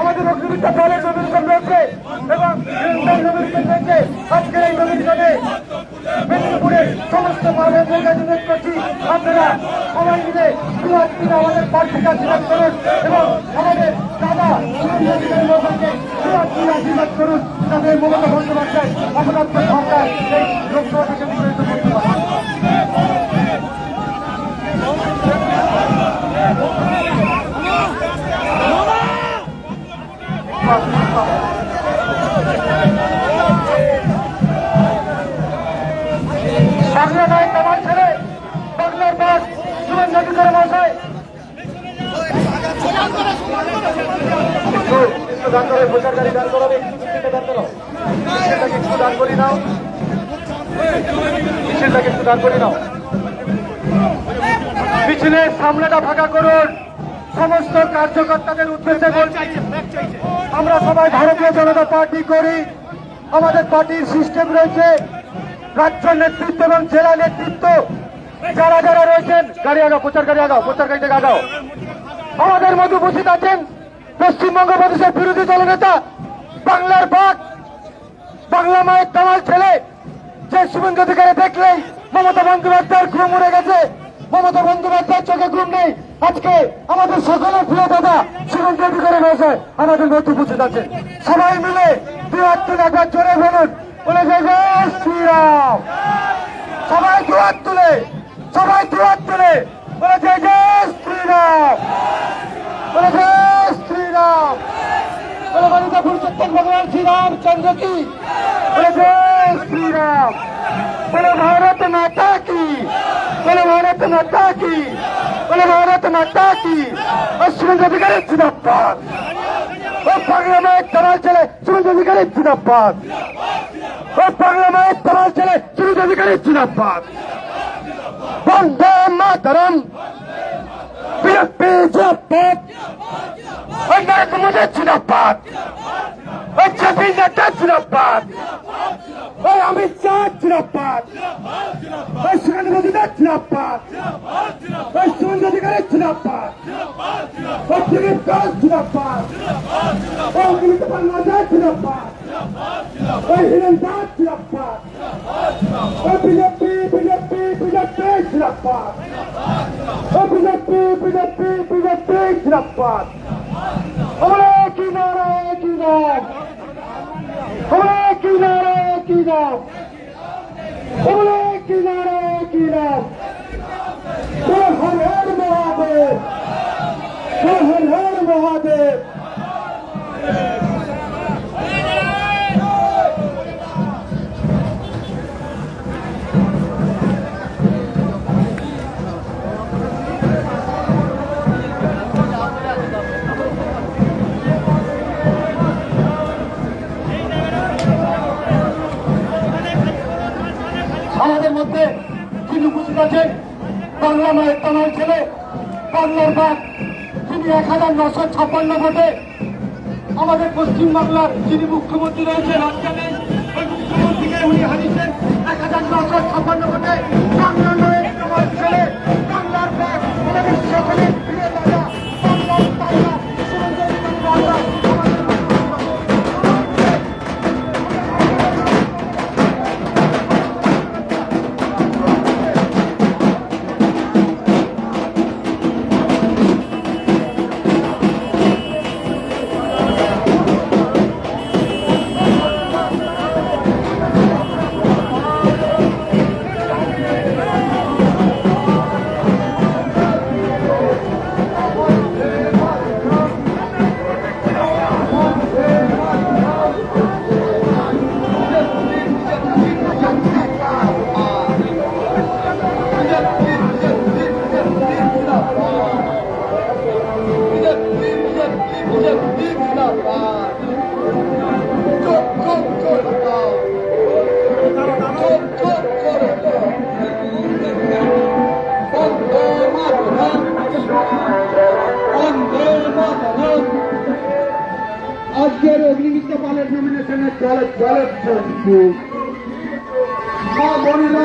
আমাদের অগ্নিবিদ্যা দলের নবীনগণ রয়েছে এবং আজকের এই মেদিনীপুরের সমস্ত মানুষের কাছে অনুরোধ করছি। আপনারা সবাই মিলে আমাদের প্রার্থীকে আশীর্বাদ করুন এবং আমাদের দাদা আশীর্বাদ করুন। যাতে মমতা বন্দ্যোপাধ্যায় দান করো দান করো সামনেটা ফাঁকা করুন সমস্ত কার্যকর্তাদের উদ্দেশ্যে আমরা সবাই ভারতীয় জনতা পার্টি করি আমাদের পার্টির সিস্টেম রয়েছে রাজ্য নেতৃত্ব এবং জেলা নেতৃত্ব। যারা যারা রয়েছেন গাড়ি আগাও প্রচার গাড়ি আগাও প্রচার গাড়ি থেকে আগাও আমাদের মধ্যে উপস্থিত আছেন পশ্চিমবঙ্গ প্রদেশের বিরোধী দলনেতা, বাংলার বাঘ, বাংলা মায়ের তামাল ছেলে, যে শুভেন্দু অধিকারে দেখলেই মমতা বন্দ্যোপাধ্যায়ের ঘুম উড়ে গেছে। মমতা বন্দ্যোপাধ্যায়ের চোখে ঘুম নেই। আজকে আমাদের সকলের প্রিয় দাদা শুভেন্দু অধিকারে রয়েছে আমাদের মধ্যে উপস্থিত আছে সবাই মিলে দুই হাত তুলে একবার জোরে বলুন, বলে জয় শ্রীরাম। সবাই দু হাত তুলে। সবাই দু হাত তুলে। বলে জয় শ্রীরাম। বলে জয় শ্রীরাম। বলে ভগবান শ্রী রামচন্দ্র কি? বলে, জয় শ্রীরাম। ভারত মাতা কি? বলে, ভারত কি? বলে, ভারত মাতা কি? অশ্বিন অধিকারী জিন্দাবাদ ও মায়ের তামাল ছেলে সুরেশ অধিকারী জিন্দাবাদ ও মায়ের তামাল ছেলে সুরেশ অধিকারী জিন্দাবাদ বন্দে মাতরম। বিরক্তি জিন্দাবাদ ওই নরেন্দ্র মোদী জিন্দাবাদ ওই জেপি নাড্ডা জিন্দাবাদ ওই অমিত শাহ জিন্দাবাদ ওই সুরেন্দ্র মোদী জিন্দাবাদ ওই সুরেন্দ্র অধিকারী জিন্দাবাদ ওই দিলীপ ঘোষ জিন্দাবাদ ওই অগ্নিমিত্র বন্দ্যোপাধ্যায় জিন্দাবাদ Bahirelden silahlar. Öpüleppi, bileppi, bileppi silahlar. Öpüleppi, bileppi, bileppi silahlar. be, বাংলার বাঘ তিনি এক হাজার নশো ছাপ্পান্ন ভোটে আমাদের পশ্চিম বাংলার যিনি মুখ্যমন্ত্রী রয়েছেন রাজ্যানে ওই মুখ্যমন্ত্রীকে উনি হারিয়েছেন এক হাজার নশো ছাপ্পান্ন ভোটে। আজকের অগ্নিমিত্র পালের নমিনেশনের জলে জলের চক্ষু মা বোনেরা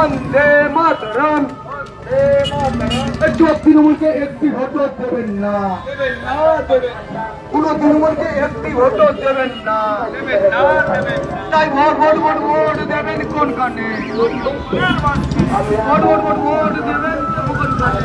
বন্দে মাতরম। তৃণমূলকে একটি ভোটও দেবেন না। কোন তৃণমূলকে একটি ভোটও দেবেন না। তাই ভোট ভোট ভোট ভোট দেবেন কোন কানে? ভোট ভোট ভোট ভোট দেবেন কোন কানে?